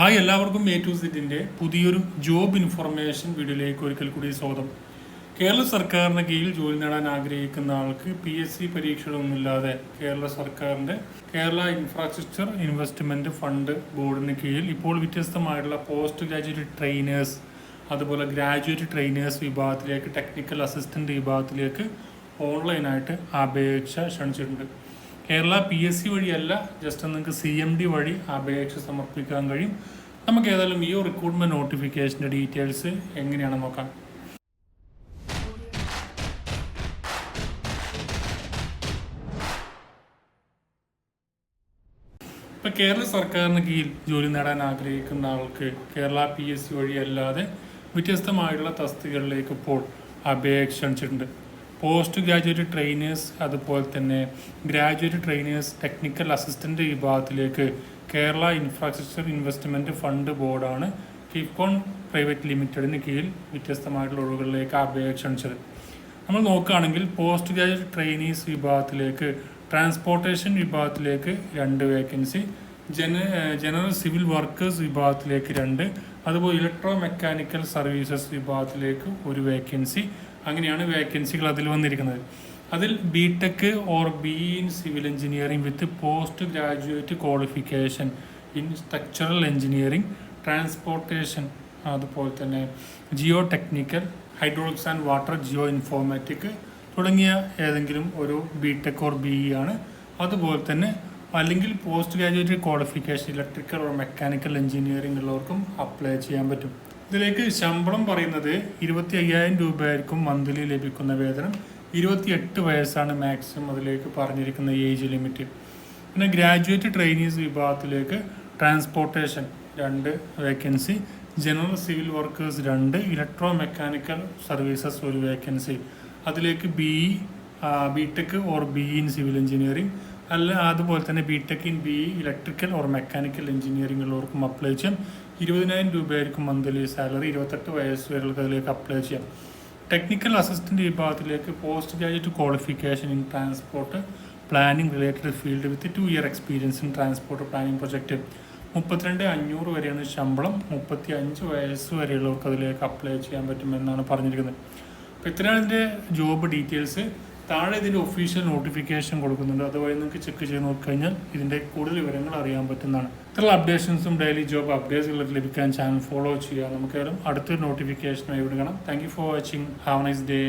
Hi എല്ലാവർക്കും A to സിറ്റിന്റെ പുതിയൊരു job information വീഡിയോയിലേക്ക് ഒരിക്കൽ കൂടി സ്വാഗതം. കേരള സർക്കാരിന് കീഴിൽ ജോലി നേടാൻ ആഗ്രഹിക്കുന്ന ആൾക്ക് പി എസ് സി പരീക്ഷകളൊന്നുമില്ലാതെ കേരള സർക്കാരിന്റെ കേരള ഇൻഫ്രാസ്ട്രക്ചർ ഇൻവെസ്റ്റ്മെന്റ് ഫണ്ട് ബോർഡിന് കീഴിൽ ഇപ്പോൾ വ്യത്യസ്തമായിട്ടുള്ള പോസ്റ്റ് ഗ്രാജുവേറ്റ് ട്രെയിനേഴ്സ് അതുപോലെ ഗ്രാജുവേറ്റ് ട്രെയിനേഴ്സ് വിഭാഗത്തിലേക്ക് ടെക്നിക്കൽ അസിസ്റ്റന്റ് വിഭാഗത്തിലേക്ക് ഓൺലൈനായിട്ട് അപേക്ഷ ക്ഷണിച്ചിട്ടുണ്ട്. കേരള പി എസ് സി വഴിയല്ല ജസ്റ്റ് നിങ്ങൾക്ക് സി എം ഡി വഴി അപേക്ഷ സമർപ്പിക്കാൻ കഴിയും. നമുക്ക് ഏതായാലും ഈ റിക്രൂട്ട്മെന്റ് നോട്ടിഫിക്കേഷന്റെ ഡീറ്റെയിൽസ് എങ്ങനെയാണ് നോക്കാം. ഇപ്പം കേരള സർക്കാരിന് കീഴിൽ ജോലി നേടാൻ ആഗ്രഹിക്കുന്ന ആൾക്ക് കേരള പി എസ് സി വഴിയല്ലാതെ വ്യത്യസ്തമായിട്ടുള്ള തസ്തികകളിലേക്ക് ഇപ്പോൾ അപേക്ഷ പോസ്റ്റ് ഗ്രാജുവേറ്റ് ട്രെയിനേഴ്സ് അതുപോലെ തന്നെ ഗ്രാജുവേറ്റ് ട്രെയിനേഴ്സ് ടെക്നിക്കൽ അസിസ്റ്റന്റ് വിഭാഗത്തിലേക്ക് കേരള ഇൻഫ്രാസ്ട്രക്ചർ ഇൻവെസ്റ്റ്മെന്റ് ഫണ്ട് ബോർഡാണ് കിഫ്കോൺ പ്രൈവറ്റ് ലിമിറ്റഡിന് കീഴിൽ വ്യത്യസ്തമായിട്ടുള്ള ഒഴിവുകളിലേക്ക് അപേക്ഷ ക്ഷണിച്ചത് നമ്മൾ നോക്കുകയാണെങ്കിൽ പോസ്റ്റ് ഗ്രാജുവേറ്റ് ട്രെയിനീസ് വിഭാഗത്തിലേക്ക് ട്രാൻസ്പോർട്ടേഷൻ വിഭാഗത്തിലേക്ക് രണ്ട് വേക്കൻസി ജന ജനറൽ സിവിൽ വർക്കേഴ്സ് വിഭാഗത്തിലേക്ക് രണ്ട് അതുപോലെ ഇലക്ട്രോ മെക്കാനിക്കൽ സർവീസസ് വിഭാഗത്തിലേക്ക് ഒരു വേക്കൻസി അങ്ങനെയാണ് വേക്കൻസികൾ അതിൽ വന്നിരിക്കുന്നത്. അതിൽ B tech or B in civil engineering with post graduate qualification in structural engineering transportation അതുപോലെ തന്നെ geo technical hydraulics and water geo informatic തുടങ്ങിയ ഏതെങ്കിലും ഒരു B tech or B E ആണ്. അതുപോലെ തന്നെ അല്ലെങ്കിൽ post graduate qualification electrical or mechanical engineering ഉള്ളവർക്കും അപ്ലൈ ചെയ്യാൻ പറ്റും. ഇതിലേക്ക് ശമ്പളം പറയുന്നത് ഇരുപത്തി അയ്യായിരം രൂപയായിരിക്കും മന്ത്ലി ലഭിക്കുന്ന വേതനം. ഇരുപത്തിയെട്ട് വയസ്സാണ് മാക്സിമം അതിലേക്ക് പറഞ്ഞിരിക്കുന്ന ഏജ് ലിമിറ്റ്. പിന്നെ ഗ്രാജുവേറ്റ് ട്രെയിനീസ് വിഭാഗത്തിലേക്ക് ട്രാൻസ്പോർട്ടേഷൻ രണ്ട് വേക്കൻസി. ജനറൽ സിവിൽ വർക്കേഴ്സ് രണ്ട് ഇലക്ട്രോ മെക്കാനിക്കൽ സർവീസസ് ഒരു വേക്കൻസി. അതിലേക്ക് B E B tech or B in civil engineering അല്ല അതുപോലെ തന്നെ B tech in B electrical or mechanical engineering ഉള്ളവർക്കും അപ്ലൈ ചെയ്യാം. ഇരുപതിനായിരം രൂപയായിരിക്കും മന്ത്ലി സാലറി ഇരുപത്തെട്ട് വയസ്സ് വരെയുള്ളവർക്ക് അതിലേക്ക് അപ്ലൈ ചെയ്യാം. ടെക്നിക്കൽ അസിസ്റ്റന്റ് വിഭാഗത്തിലേക്ക് post graduate qualification in transport planning related field with two year experience in transport planning project മുപ്പത്തിരണ്ട് അഞ്ഞൂറ് വരെയാണ് ശമ്പളം മുപ്പത്തി അഞ്ച് വയസ്സ് വരെയുള്ളവർക്ക് അതിലേക്ക് അപ്ലൈ ചെയ്യാൻ പറ്റുമെന്നാണ് പറഞ്ഞിരിക്കുന്നത്. അപ്പോൾ ഇത്രയാണ് ഇതിന്റെ ജോബ് ഡീറ്റെയിൽസ് താഴെ ഇതിന്റെ ഒഫീഷ്യൽ നോട്ടിഫിക്കേഷൻ കൊടുക്കുന്നുണ്ട്. അതുവഴി നിങ്ങൾക്ക് ചെക്ക് ചെയ്ത് നോക്കിക്കഴിഞ്ഞാൽ ഇതിന്റെ കൂടുതൽ വിവരങ്ങൾ അറിയാൻ പറ്റുന്നതാണ്. ഇത്രയുള്ള അപ്ഡേഷൻസും ഡെയിലി ജോബ് അപ്ഡേറ്റ്സുകൾ ലഭിക്കാൻ ചാനൽ ഫോളോ ചെയ്യുക. നമുക്ക് അടുത്തൊരു നോട്ടിഫിക്കേഷനായി വിടുകണം thank you for watching have nice day